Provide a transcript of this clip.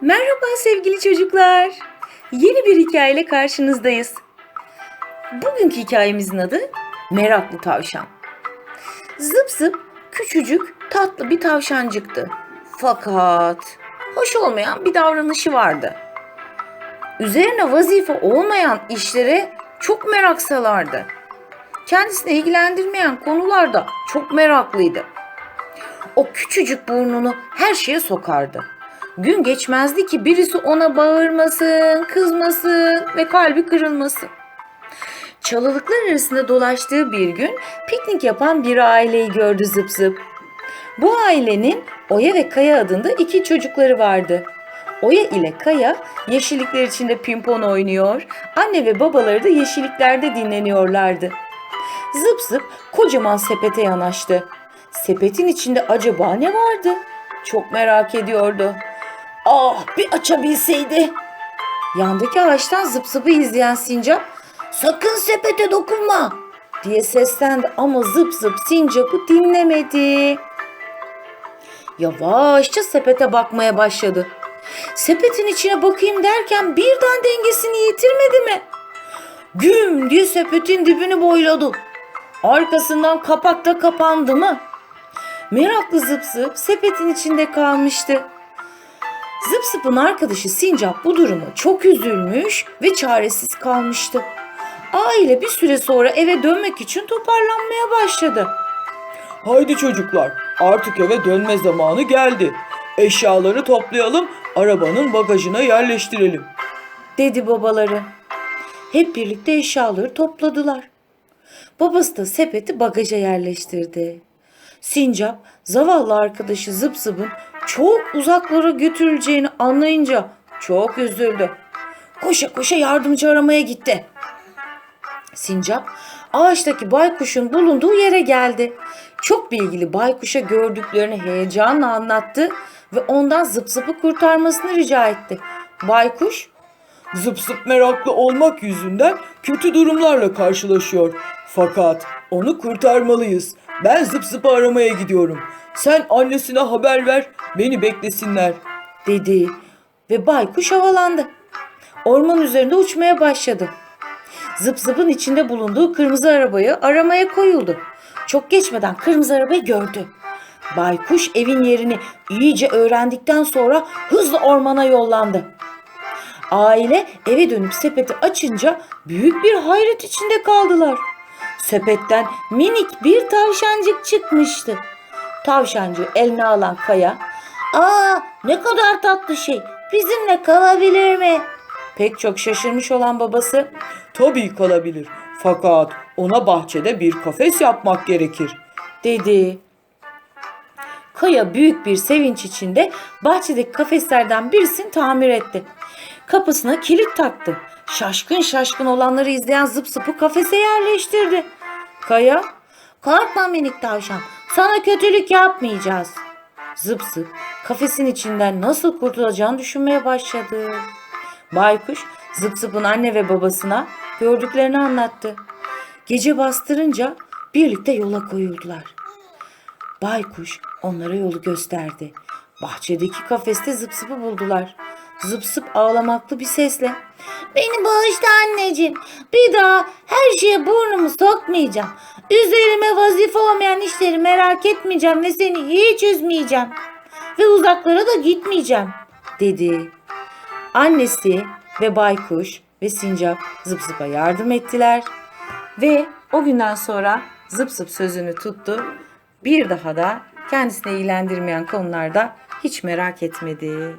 Merhaba sevgili çocuklar. Yeni bir hikayeyle karşınızdayız. Bugünkü hikayemizin adı Meraklı Tavşan. Zıp zıp küçücük tatlı bir tavşancıktı. Fakat hoş olmayan bir davranışı vardı. Üzerine vazife olmayan işlere çok merak salardı. Kendisini ilgilendirmeyen konularda çok meraklıydı. O küçücük burnunu her şeye sokardı. Gün geçmezdi ki birisi ona bağırmasın, kızmasın ve kalbi kırılmasın. Çalılıklar arasında dolaştığı bir gün piknik yapan bir aileyi gördü zıp zıp. Bu ailenin Oya ve Kaya adında iki çocukları vardı. Oya ile Kaya yeşillikler içinde pimpon oynuyor, anne ve babaları da yeşilliklerde dinleniyorlardı. Zıp zıp kocaman sepete yanaştı. Sepetin içinde acaba ne vardı? Çok merak ediyordu. Ah bir açabilseydi. Yandaki ağaçtan zıp zıpı izleyen sincap sakın sepete dokunma diye seslendi ama zıp zıp sincapı dinlemedi. Yavaşça sepete bakmaya başladı. Sepetin içine bakayım derken birden dengesini yitirmedi mi? Güm diye sepetin dibini boyladı. Arkasından kapak da kapandı mı? Meraklı zıp zıp sepetin içinde kalmıştı. Zıp zıpın arkadaşı Sincap bu duruma çok üzülmüş ve çaresiz kalmıştı. Aile bir süre sonra eve dönmek için toparlanmaya başladı. Haydi çocuklar, artık eve dönme zamanı geldi. Eşyaları toplayalım, arabanın bagajına yerleştirelim. dedi babaları. Hep birlikte eşyaları topladılar. Babası da sepeti bagaja yerleştirdi. Sincap zavallı arkadaşı Zıp Zıp'ın çok uzaklara götürüleceğini anlayınca çok üzüldü. Koşa koşa yardımcı aramaya gitti. Sincap ağaçtaki baykuşun bulunduğu yere geldi. Çok bilgili baykuşa gördüklerini heyecanla anlattı ve ondan Zıp Zıp'ı kurtarmasını rica etti. Baykuş Zıp zıp meraklı olmak yüzünden kötü durumlarla karşılaşıyor. Fakat onu kurtarmalıyız. Ben zıp zıpı aramaya gidiyorum. Sen annesine haber ver, beni beklesinler. dedi ve baykuş havalandı. Orman üzerinde uçmaya başladı. Zıp zıpın içinde bulunduğu kırmızı arabayı aramaya koyuldu. Çok geçmeden kırmızı arabayı gördü. Baykuş evin yerini iyice öğrendikten sonra hızla ormana yollandı. Aile eve dönüp sepeti açınca büyük bir hayret içinde kaldılar. Sepetten minik bir tavşancık çıkmıştı. Tavşancığı eline alan Kaya, ''Aa ne kadar tatlı şey, bizimle kalabilir mi?'' Pek çok şaşırmış olan babası, Tabii kalabilir. Fakat ona bahçede bir kafes yapmak gerekir. dedi. Kaya büyük bir sevinç içinde bahçedeki kafeslerden birisini tamir etti. Kapısına kilit taktı. Şaşkın şaşkın olanları izleyen zıp zıpı kafese yerleştirdi. Kaya, korkma minik tavşan, sana kötülük yapmayacağız. Zıp zıp kafesin içinden nasıl kurtulacağını düşünmeye başladı. Baykuş zıp zıpın anne ve babasına gördüklerini anlattı. Gece bastırınca birlikte yola koyuldular. Baykuş onlara yolu gösterdi. Bahçedeki kafeste zıp zıpı buldular. Zıp zıp ağlamaklı bir sesle. Beni bağışla anneciğim. Bir daha her şeye burnumu sokmayacağım. Üzerime vazife olmayan işleri merak etmeyeceğim ve seni hiç üzmeyeceğim. Ve uzaklara da gitmeyeceğim dedi. Annesi ve baykuş ve sincap zıp zıpa yardım ettiler. Ve o günden sonra zıp zıp sözünü tuttu. Bir daha da kendisini ilgilendirmeyen konularda hiç merak etmedi.